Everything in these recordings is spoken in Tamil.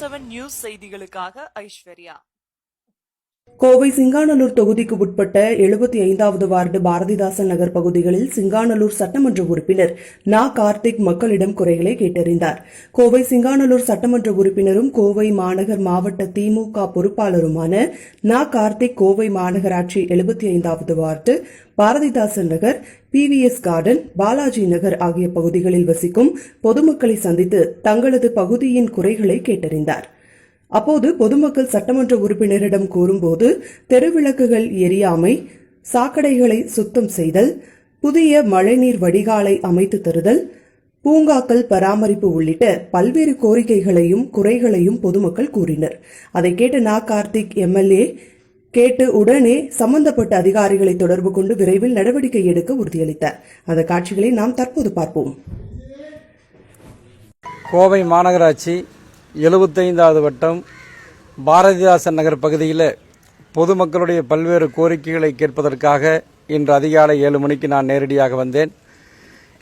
செவன் நியூஸ் செய்திகளுக்காக ஐஸ்வர்யா. கோவை சிங்காநல்லூர் தொகுதிக்கு உட்பட்ட எழுபத்தி ஐந்தாவது வார்டு பாரதிதாசன் நகர் பகுதிகளில் சிங்காநல்லூர் சட்டமன்ற உறுப்பினர் நா. கார்த்திக் மக்களிடம் குறைகளை கேட்டறிந்தார். கோவை சிங்காநல்லூர் சட்டமன்ற உறுப்பினரும் கோவை மாநகர் மாவட்ட திமுக பொறுப்பாளருமான நா. கார்த்திக் கோவை மாநகராட்சி எழுபத்தி ஐந்தாவது ward Bharathidasan Nagar PVS garden Balaji Nagar ஆகிய பகுதிகளில் வசிக்கும் பொதுமக்களை சந்தித்து தங்களது பகுதியின் குறைகளை கேட்டறிந்தார். அப்போது பொதுமக்கள் சட்டமன்ற உறுப்பினரிடம் கூறும்போது தெருவிளக்குகள் எரியாமை சாக்கடைகளை சுத்தம் செய்தல் புதிய மழைநீர் வடிகாலை அமைத்து தருதல் பூங்காக்கள் பராமரிப்பு உள்ளிட்ட பல்வேறு கோரிக்கைகளையும் குறைகளையும் பொதுமக்கள் கூறினர். அதை கேட்ட நா. கார்த்திக் எம்எல்ஏ கேட்டு உடனே சம்பந்தப்பட்ட அதிகாரிகளை தொடர்பு கொண்டு விரைவில் நடவடிக்கை எடுக்க உறுதியளித்தார். அந்த காட்சிகளை நாம் தற்போது பார்ப்போம். கோவை மாநகராட்சி எழுபத்தைந்தாவது வட்டம் பாரதிதாசன் நகர் பகுதியில் பொதுமக்களுடைய பல்வேறு கோரிக்கைகளை கேட்பதற்காக இன்று அதிகாலை ஏழு மணிக்கு நான் நேரடியாக வந்தேன்.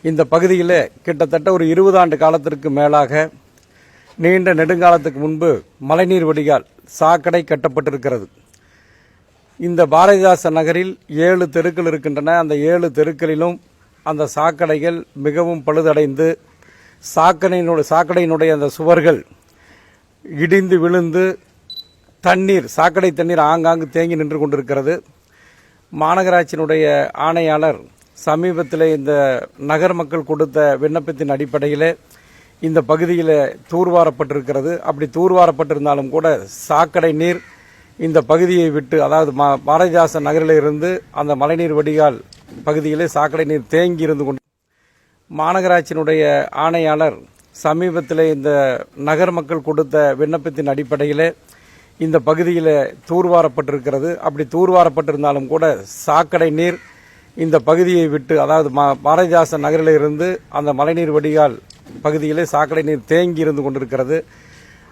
இந்த பகுதியில் கிட்டத்தட்ட ஒரு இருபது ஆண்டு காலத்திற்கு மேலாக நீண்ட நெடுங்காலத்துக்கு முன்பு மழைநீர் வடிகால் சாக்கடை கட்டப்பட்டிருக்கிறது. இந்த பாரதிதாசன் நகரில் ஏழு தெருக்கள் இருக்கின்றன. அந்த ஏழு தெருக்களிலும் அந்த சாக்கடைகள் மிகவும் பழுதடைந்து சாக்கடையினுடைய சாக்கடையினுடைய அந்த சுவர்கள் இடிந்து விழுந்து தண்ணீர் சாக்கடை தண்ணீர் ஆங்காங்கு தேங்கி நின்று கொண்டிருக்கிறது. மாநகராட்சியினுடைய ஆணையாளர் சமீபத்தில் இந்த நகர் மக்கள் கொடுத்த விண்ணப்பத்தின் அடிப்படையில் இந்த பகுதியில் தூர்வாரப்பட்டிருக்கிறது. அப்படி தூர்வாரப்பட்டிருந்தாலும் கூட சாக்கடை நீர் இந்த பகுதியை விட்டு அதாவது மா- பாரதிதாசன் நகரில் இருந்து அந்த மழைநீர் வடிகால் பகுதியிலே சாக்கடை நீர் தேங்கி இருந்து கொண்டு மாநகராட்சியினுடைய ஆணையாளர் சமீபத்தில் இந்த நகர் மக்கள் கொடுத்த விண்ணப்பத்தின் அடிப்படையில் இந்த பகுதியில் தூர்வாரப்பட்டிருக்கிறது. அப்படி தூர்வாரப்பட்டிருந்தாலும் கூட சாக்கடை நீர் இந்த பகுதியை விட்டு அதாவது மா- பாரதிதாசன் நகரில் இருந்து அந்த மழைநீர் வடிகால் பகுதியிலே சாக்கடை நீர் தேங்கி இருந்து கொண்டிருக்கிறது.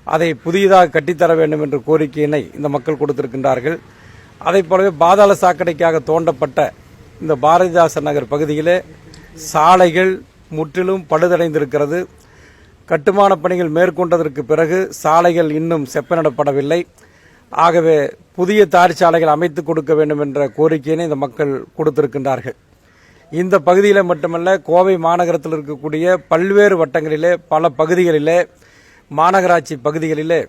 அதை புதியதாக கட்டித்தர வேண்டும் என்ற கோரிக்கையினை இந்த மக்கள் கொடுத்திருக்கின்றார்கள். அதைப் போலவே பாதாள சாக்கடைக்காக தோண்டப்பட்ட இந்த பாரதிதாசன் நகர் பகுதியிலே சாலைகள் முற்றிலும் பழுதடைந்திருக்கிறது. கட்டுமான பணிகள் மேற்கொண்டதற்கு பிறகு சாலைகள் இன்னும் செப்பனிடப்படவில்லை. ஆகவே புதிய தார் சாலைகள் அமைத்து கொடுக்க வேண்டும் என்ற கோரிக்கையினை இந்த மக்கள் கொடுத்திருக்கின்றார்கள். இந்த பகுதியில் மட்டுமல்ல கோவை மாநகரத்தில் இருக்கக்கூடிய பல்வேறு வட்டங்களிலே பல பகுதிகளிலே மாநகராட்சி பகுதிகளிலே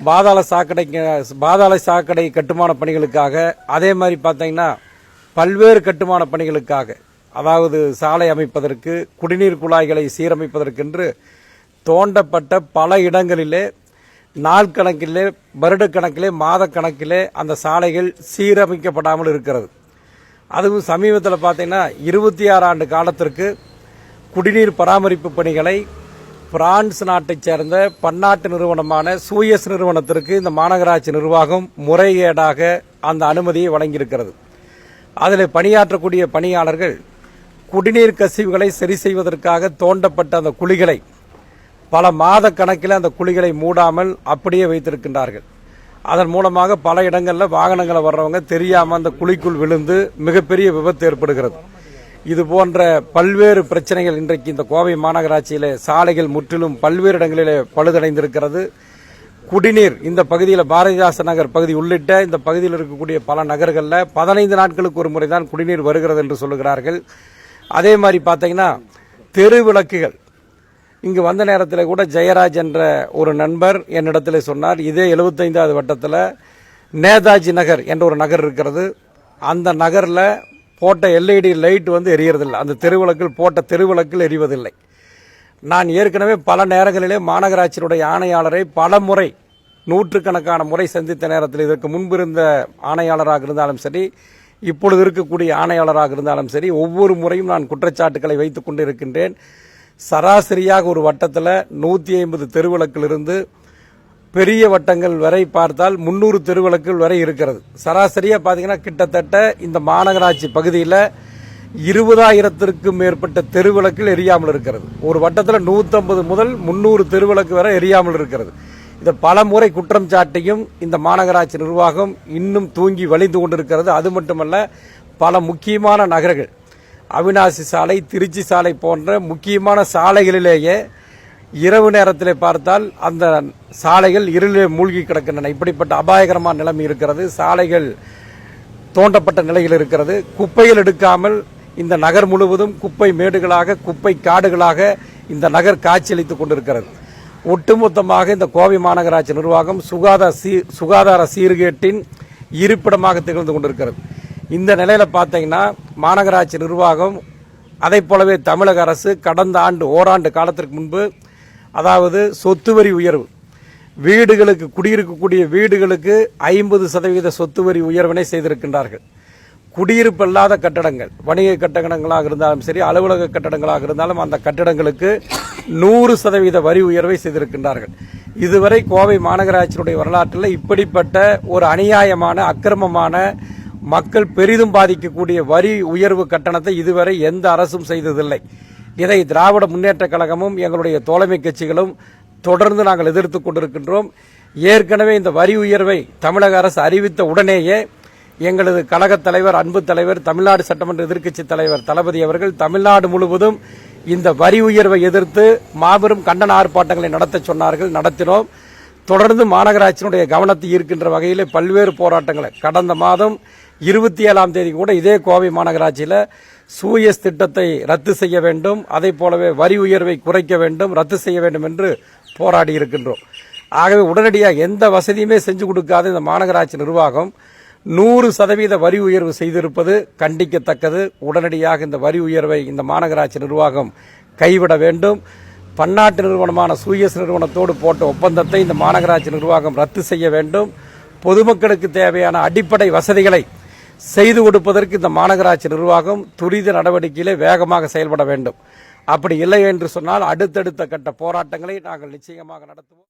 பாதாள சாக்கடை பாதாள சாக்கடை கட்டுமான பணிகளுக்காக அதே மாதிரி பார்த்தீங்கன்னா பல்வேறு கட்டுமான பணிகளுக்காக அதாவது சாலை அமைப்பதற்கு குடிநீர் குழாய்களை சீரமைப்பதற்கென்று தோண்டப்பட்ட பல இடங்களிலே நாள் கணக்கிலே வருடக்கணக்கிலே மாதக்கணக்கிலே அந்த சாலைகள் சீரமைக்கப்படாமல் இருக்கிறது. அதுவும் சமீபத்தில் பார்த்தீங்கன்னா இருபத்தி ஆறு ஆண்டு காலத்திற்கு குடிநீர் பராமரிப்பு பணிகளை பிரான்ஸ் நாட்டைச் சேர்ந்த பன்னாட்டு நிறுவனமான சூயஸ் நிறுவனத்திற்கு இந்த மாநகராட்சி நிர்வாகம் முறைகேடாக அந்த அனுமதியை வழங்கியிருக்கிறது. அதில் பணியாற்றக்கூடிய பணியாளர்கள் குடிநீர் கசிவுகளை சரி செய்வதற்காக தோண்டப்பட்ட அந்த குழிகளை பல மாத கணக்கில் அந்த குழிகளை மூடாமல் அப்படியே வைத்திருக்கின்றார்கள். அதன் மூலமாக பல இடங்களில் வாகனங்களை வர்றவங்க தெரியாமல் அந்த குழிக்குள் விழுந்து மிகப்பெரிய விபத்து ஏற்படுகிறது. இது போன்ற பல்வேறு பிரச்சனைகள் இன்றைக்கு இந்த கோவை மாநகராட்சியிலே சாலைகள் முற்றிலும் பல்வேறு இடங்களிலே பழுதடைந்திருக்கிறது. குடிநீர் இந்த பகுதியில் பாரதிதாசன் நகர் பகுதி உள்ளிட்ட இந்த பகுதியில் இருக்கக்கூடிய பல நகர்களில் பதினைந்து நாட்களுக்கு ஒரு முறை தான் குடிநீர் வருகிறது என்று சொல்லுகிறார்கள். அதே மாதிரி பார்த்தீங்கன்னா தெரு விளக்குகள் இங்கு வந்த நேரத்தில் கூட ஜெயராஜ் என்ற ஒரு நண்பர் என்னிடத்தில் சொன்னார் இதே 75வது வட்டத்தில் நேதாஜி நகர் என்ற ஒரு நகர் இருக்கிறது. அந்த நகரில் போட்ட எல்இடி லைட் வந்து எரியறதில்லை. அந்த தெருவிளக்கில் போட்ட தெருவிளக்கில் எரிவதில்லை. நான் ஏற்கனவே பல நேரங்களிலே மாநகராட்சியினுடைய ஆணையாளரை பல முறை நூற்றுக்கணக்கான முறை சந்தித்த நேரத்தில் இதற்கு முன்பு இருந்த ஆணையாளராக இருந்தாலும் சரி இப்பொழுது இருக்கக்கூடிய ஆணையாளராக இருந்தாலும் சரி ஒவ்வொரு முறையும் நான் குற்றச்சாட்டுகளை வைத்துக் கொண்டு இருக்கின்றேன் சராசரியாக ஒரு வட்டத்தில் நூற்றி ஐம்பது தெருவிளக்கிலிருந்து பெரிய வட்டங்கள் வரை பார்த்தால் முன்னூறு தெருவிளக்குகள் வரை இருக்கிறது. சராசரியாக பார்த்தீங்கன்னா கிட்டத்தட்ட இந்த மாநகராட்சி பகுதியில் இருபதாயிரத்திற்கும் மேற்பட்ட தெருவிளக்குகள் எரியாமல் இருக்கிறது. ஒரு வட்டத்தில் 150 முதல் முன்னூறு தெருவிளக்கு வரை எரியாமல் இருக்கிறது. இதை பல முறை குற்றம் சாட்டியும் இந்த மாநகராட்சி நிர்வாகம் இன்னும் தூங்கி வழிந்து கொண்டிருக்கிறது. அது மட்டுமல்ல பல முக்கியமான நகர்கள் அவினாசி சாலை திருச்சி சாலை போன்ற முக்கியமான சாலைகளிலேயே இரவு நேரத்தில் பார்த்தால் அந்த சாலைகள் இருளிலே மூழ்கி கிடக்கின்றன. இப்படிப்பட்ட அபாயகரமான நிலைமை இருக்கிறது. சாலைகள் தோண்டப்பட்ட நிலையில் இருக்கிறது. குப்பைகள் எடுக்காமல் இந்த நகர் முழுவதும் குப்பை மேடுகளாக குப்பை காடுகளாக இந்த நகர் காட்சியளித்துக் கொண்டிருக்கிறது. ஒட்டுமொத்தமாக இந்த கோவை மாநகராட்சி நிர்வாகம் சுகாதார சீ சுகாதார சீர்கேட்டின் இருப்பிடமாக திகழ்ந்து கொண்டிருக்கிறது. இந்த நிலையில் பார்த்தீங்கன்னா மாநகராட்சி நிர்வாகம் அதை போலவே தமிழக அரசு கடந்த ஆண்டு ஓராண்டு காலத்திற்கு முன்பு அதாவது சொத்து வரி உயர்வு வீடுகளுக்கு குடியிருக்கக்கூடிய வீடுகளுக்கு ஐம்பது சதவீத சொத்து வரி உயர்வினை செய்திருக்கின்றார்கள். குடியிருப்பு இல்லாத கட்டடங்கள் வணிக கட்டடங்களாக இருந்தாலும் சரி அலுவலக கட்டடங்களாக இருந்தாலும் அந்த கட்டடங்களுக்கு நூறு சதவீத வரி உயர்வை செய்திருக்கின்றார்கள். இதுவரை கோவை மாநகராட்சியினுடைய வரலாற்றில் இப்படிப்பட்ட ஒரு அநியாயமான அக்கிரமமான மக்கள் பெரிதும் பாதிக்கக்கூடிய வரி உயர்வு கட்டணத்தை இதுவரை எந்த அரசும் செய்ததில்லை. இதை திராவிட முன்னேற்ற கழகமும் எங்களுடைய தோழமை கட்சிகளும் தொடர்ந்து நாங்கள் எதிர்த்து கொண்டிருக்கின்றோம். ஏற்கனவே இந்த வரி உயர்வை தமிழக அரசு அறிவித்த உடனேயே எங்களது கழகத் தலைவர் அன்பு தலைவர் தமிழ்நாடு சட்டமன்ற எதிர்க்கட்சி தலைவர் தளபதி அவர்கள் தமிழ்நாடு முழுவதும் இந்த வரி உயர்வை எதிர்த்து மாபெரும் கண்டன ஆர்ப்பாட்டங்களை நடத்த சொன்னார்கள் நடத்தினோம். தொடர்ந்து மாநகராட்சியினுடைய கவனத்தை ஈர்க்கின்ற வகையில் பல்வேறு போராட்டங்களை கடந்த மாதம் இருபத்தி ஏழாம் தேதி கூட இதே கோவை மாநகராட்சியில் சூயஸ் திட்டத்தை ரத்து செய்ய வேண்டும் அதை போலவே வரி உயர்வை குறைக்க வேண்டும் ரத்து செய்ய வேண்டும் என்று போராடி இருக்கின்றோம். ஆகவே உடனடியாக எந்த வசதியுமே செஞ்சு கொடுக்காத இந்த மாநகராட்சி நிர்வாகம் நூறு சதவீத வரி உயர்வு செய்திருப்பது கண்டிக்கத்தக்கது. உடனடியாக இந்த வரி உயர்வை இந்த மாநகராட்சி நிர்வாகம் கைவிட வேண்டும். பன்னாட்டு நிறுவனமான சூயஸ் நிறுவனத்தோடு போட்ட ஒப்பந்தத்தை இந்த மாநகராட்சி நிர்வாகம் ரத்து செய்ய வேண்டும். பொதுமக்களுக்கு தேவையான அடிப்படை வசதிகளை செய்து கொடுப்பதற்கு இந்த மாநகராட்சி நிர்வாகம் துரித நடவடிக்கையிலே வேகமாக செயல்பட வேண்டும். அப்படி இல்லை என்று சொன்னால் அடுத்தடுத்த கட்ட போராட்டங்களை நாங்கள் நிச்சயமாக நடத்துவோம்.